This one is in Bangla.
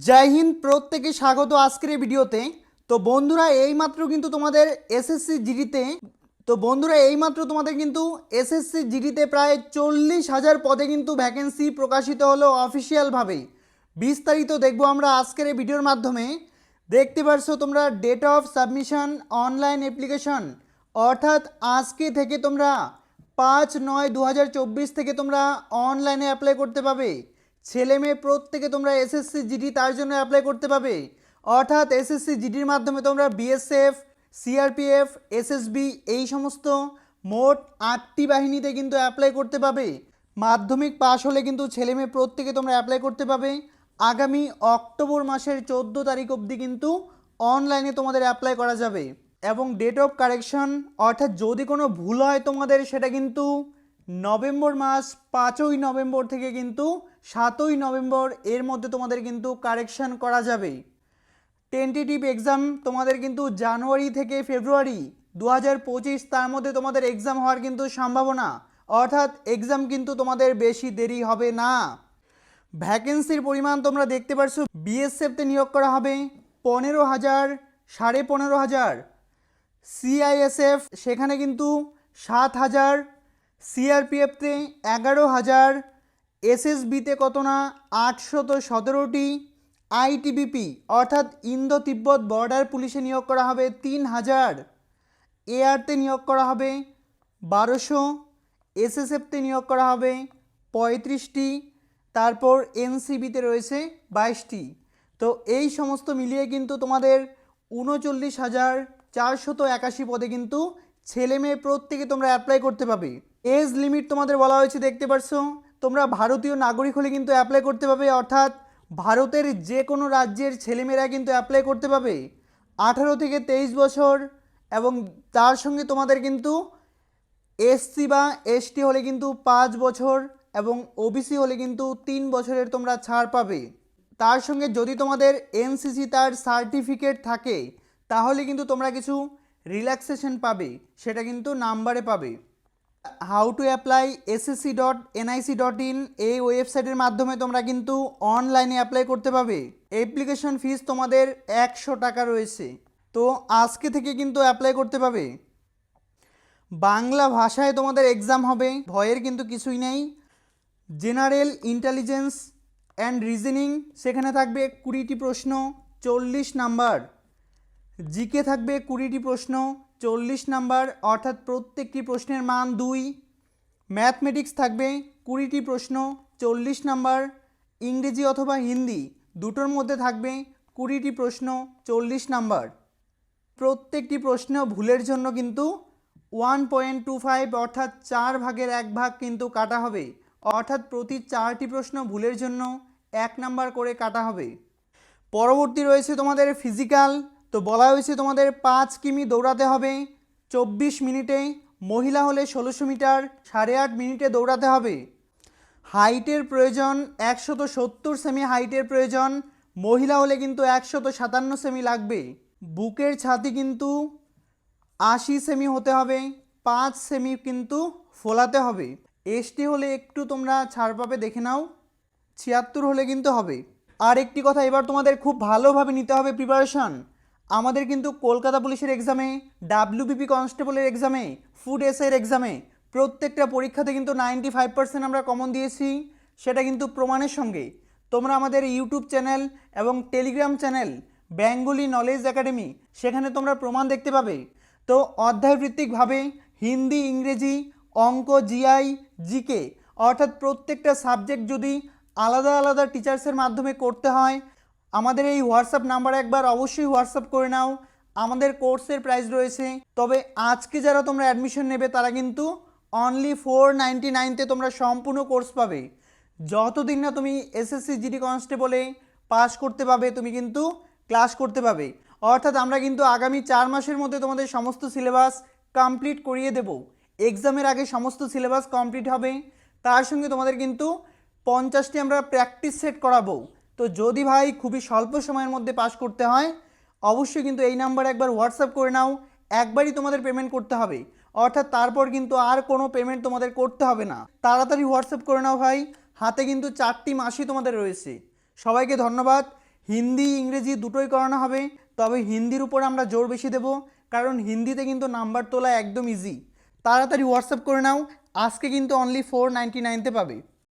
জয় হিন্দ প্রত্যেকে স্বাগত আজকের এই ভিডিওতে। তো বন্ধুরা, এইমাত্র কিন্তু তোমাদের এসএসসি জিডিতে, তো বন্ধুরা, এইমাত্র তোমাদের কিন্তু এসএসসি জিডিতে প্রায় চল্লিশ হাজার পদে কিন্তু ভ্যাকেন্সি প্রকাশিত হলো অফিসিয়ালভাবে বিস্তারিত দেখব আমরা আজকের এই ভিডিওর মাধ্যমে। দেখতে পারছ তোমরা date of submission online application অর্থাৎ আজকে থেকে তোমরা পাঁচ নয় দু থেকে তোমরা অনলাইনে অ্যাপ্লাই করতে পাবে ছেলে মেয়ে প্রত্যেকে তোমরা এসএসসি জিডি তার জন্য অ্যাপ্লাই করতে পাবে। অর্থাৎ এসএসসি জিডির মাধ্যমে তোমরা বিএসএফ সিআরপিএফ এসএসবি এই সমস্ত মোট আটটি বাহিনীতে কিন্তু অ্যাপ্লাই করতে পাবে। মাধ্যমিক পাশ হলে কিন্তু ছেলে মেয়ে প্রত্যেকে তোমরা অ্যাপ্লাই করতে পাবে। আগামী অক্টোবর মাসের চোদ্দ তারিখ অবধি কিন্তু অনলাইনে তোমাদের অ্যাপ্লাই করা যাবে। এবং ডেট অফ কারেকশন অর্থাৎ যদি কোনো ভুল হয় তোমাদের, সেটা কিন্তু নভেম্বর মাস পাঁচই নভেম্বর থেকে কিন্তু সাতই নভেম্বর, এর মধ্যে তোমাদের কিন্তু কারেকশন করা যাবে টেন্টেটিভ এক্সাম তোমাদের কিন্তু জানুয়ারি থেকে ফেব্রুয়ারি দু হাজার পঁচিশ, তার মধ্যে তোমাদের এক্সাম হওয়ার কিন্তু সম্ভাবনা। অর্থাৎ এক্সাম কিন্তু তোমাদের বেশি দেরি হবে না। ভ্যাকেন্সির পরিমাণ তোমরা দেখতে পারছ বিএসএফতে নিয়োগ করা হবে পনেরো হাজার, সাড়ে পনেরো হাজার। সিআইএসএফ সেখানে কিন্তু সাত হাজার সিআরপিএফতে এগারো হাজার। এসএসবিতে কত না? আটশত সতেরোটি। আইটিবিপি, অর্থাৎ ইন্দো তিব্বত বর্ডার পুলিশে নিয়োগ করা হবে তিন হাজার। এআরতে নিয়োগ করা হবে বারোশো। এসএসএফতে নিয়োগ করা হবে পঁয়ত্রিশটি। তারপর এনসিবিতে রয়েছে বাইশটি। তো এই সমস্ত মিলিয়ে কিন্তু তোমাদের উনচল্লিশ হাজার চারশত একাশি পদে কিন্তু ছেলে মেয়ে প্রত্যেকে তোমরা অ্যাপ্লাই করতে পাবে এজ লিমিট তোমাদের বলা হয়েছে, দেখতে পারছ? তোমরা ভারতীয় নাগরিক হলে কিন্তু অ্যাপ্লাই করতে পাবে, অর্থাৎ ভারতের যে কোনো রাজ্যের ছেলেমেয়েরা কিন্তু অ্যাপ্লাই করতে পাবে। আঠারো থেকে তেইশ বছর এবং তার সঙ্গে তোমাদের কিন্তু এসসি বা এসটি হলে কিন্তু পাঁচ বছর এবং ওবিসি হলে কিন্তু তিন বছরের তোমরা ছাড় পাবে। তার সঙ্গে যদি তোমাদের এনসিসি তার সার্টিফিকেট থাকে, তাহলে কিন্তু তোমরা কিছু রিল্যাক্সেশন পাবে, সেটা কিন্তু নাম্বারে পাবে। How to apply SSC dot NIC dot in এই ওয়েবসাইটের মাধ্যমে তোমরা কিন্তু অনলাইনে অ্যাপ্লাই করতে পাবে অ্যাপ্লিকেশন ফিস তোমাদের একশো টাকা রয়েছে। তো আজকে থেকে কিন্তু অ্যাপ্লাই করতে পাবে বাংলা ভাষায় তোমাদের এক্সাম হবে, ভয়ের কিন্তু কিছুই নেই। জেনারেল ইন্টেলিজেন্স অ্যান্ড রিজনিং সেখানে থাকবে কুড়িটি প্রশ্ন, চল্লিশ নাম্বার। জিকে থাকবে কুড়িটি প্রশ্ন চল্লিশ নাম্বার, অর্থাৎ প্রত্যেকটি প্রশ্নের মান দুই। ম্যাথমেটিক্স থাকবে কুড়িটি প্রশ্ন, চল্লিশ নাম্বার, ইংরেজি অথবা হিন্দি, দুটোর মধ্যে থাকবে কুড়িটি প্রশ্ন, চল্লিশ নাম্বার। প্রত্যেকটি প্রশ্ন ভুলের জন্য কিন্তু ওয়ান পয়েন্ট টু ফাইভ, অর্থাৎ চার ভাগের এক ভাগ কিন্তু কাটা হবে। অর্থাৎ প্রতি চারটি প্রশ্ন ভুলের জন্য এক নাম্বার করে কাটা হবে। পরবর্তী রয়েছে তোমাদের ফিজিক্যাল। তো বলা হয়েছে তোমাদের পাঁচ কিমি দৌড়াতে হবে, চব্বিশ মিনিটে, মহিলা হলে ষোলোশো মিটার, সাড়ে আট মিনিটে দৌড়াতে হবে। হাইটের প্রয়োজন একশত সত্তর সেমি হাইটের প্রয়োজন, মহিলা হলে কিন্তু একশত সাতান্ন সেমি লাগবে। বুকের ছাতি কিন্তু আশি সেমি হতে হবে, পাঁচ সেমি কিন্তু ফোলাতে হবে। এসটি হলে একটু তোমরা ছাড় পাবে, দেখে নাও। ছিয়াত্তর হলে কিন্তু হবে। আর একটি কথা এবার তোমাদের খুব ভালোভাবে নিতে হবে প্রিপারেশন আমাদের কিন্তু কলকাতা পুলিশের এক্সামে ডাব্লিউবিপি কনস্টেবলের এক্সামে ফুড এসের এক্সামে প্রত্যেকটা পরীক্ষাতে কিন্তু নাইনটি ফাইভ পার্সেন্ট আমরা কমন দিয়েছি। সেটা কিন্তু প্রমাণের সঙ্গে। তোমরা আমাদের ইউটিউব চ্যানেল এবং Telegram channel Bengali knowledge academy সেখানে তোমরা প্রমাণ দেখতে পাবে। তো অধ্যায়ভিত্তিকভাবে হিন্দি, ইংরেজি, অঙ্ক জিআই জিকে অর্থাৎ প্রত্যেকটা সাবজেক্ট যদি আলাদা আলাদা টিচার্সের মাধ্যমে করতে হয় আমাদের এই হোয়াটসঅ্যাপ নাম্বারে একবার অবশ্যই হোয়াটসঅ্যাপ করে নাও। আমাদের কোর্সের প্রাইস রয়েছে। তবে আজকে যারা তোমরা অ্যাডমিশন নেবে, তারা কিন্তু অনলি ফোর নাইনটি নাইনতে তোমরা সম্পূর্ণ কোর্স পাবে। যতদিন না তুমি এসএসসি জিডি কনস্টেবলে পাস করতে পাবে, তুমি কিন্তু ক্লাস করতে পাবে। অর্থাৎ আমরা কিন্তু আগামী চার মাসের মধ্যে তোমাদের সমস্ত সিলেবাস কমপ্লিট করিয়ে দেব। এক্সামের আগে সমস্ত সিলেবাস কমপ্লিট হবে। তার সঙ্গে তোমাদের কিন্তু পঞ্চাশটি আমরা প্র্যাকটিস সেট করাবো। তো যদি ভাই খুবই স্বল্প সময়ের মধ্যে পাস করতে হয়, অবশ্যই কিন্তু এই নাম্বারে একবার হোয়াটসঅ্যাপ করে নাও, একবারই তোমাদের পেমেন্ট করতে হবে। অর্থাৎ তারপর কিন্তু আর কোনো পেমেন্ট তোমাদের করতে হবে না। তাড়াতাড়ি হোয়াটসঅ্যাপ করে নাও ভাই, হাতে কিন্তু চারটি মাসই তোমাদের রয়েছে। সবাইকে ধন্যবাদ। হিন্দি, ইংরেজি দুটোই করানো হবে, তবে হিন্দির উপর আমরা জোর বেশি দেব, কারণ হিন্দিতে কিন্তু নাম্বার তোলা একদম ইজি তাড়াতাড়ি হোয়াটসঅ্যাপ করে নাও, আজকে কিন্তু অনলি ফোর নাইনটি নাইনতে পাবে।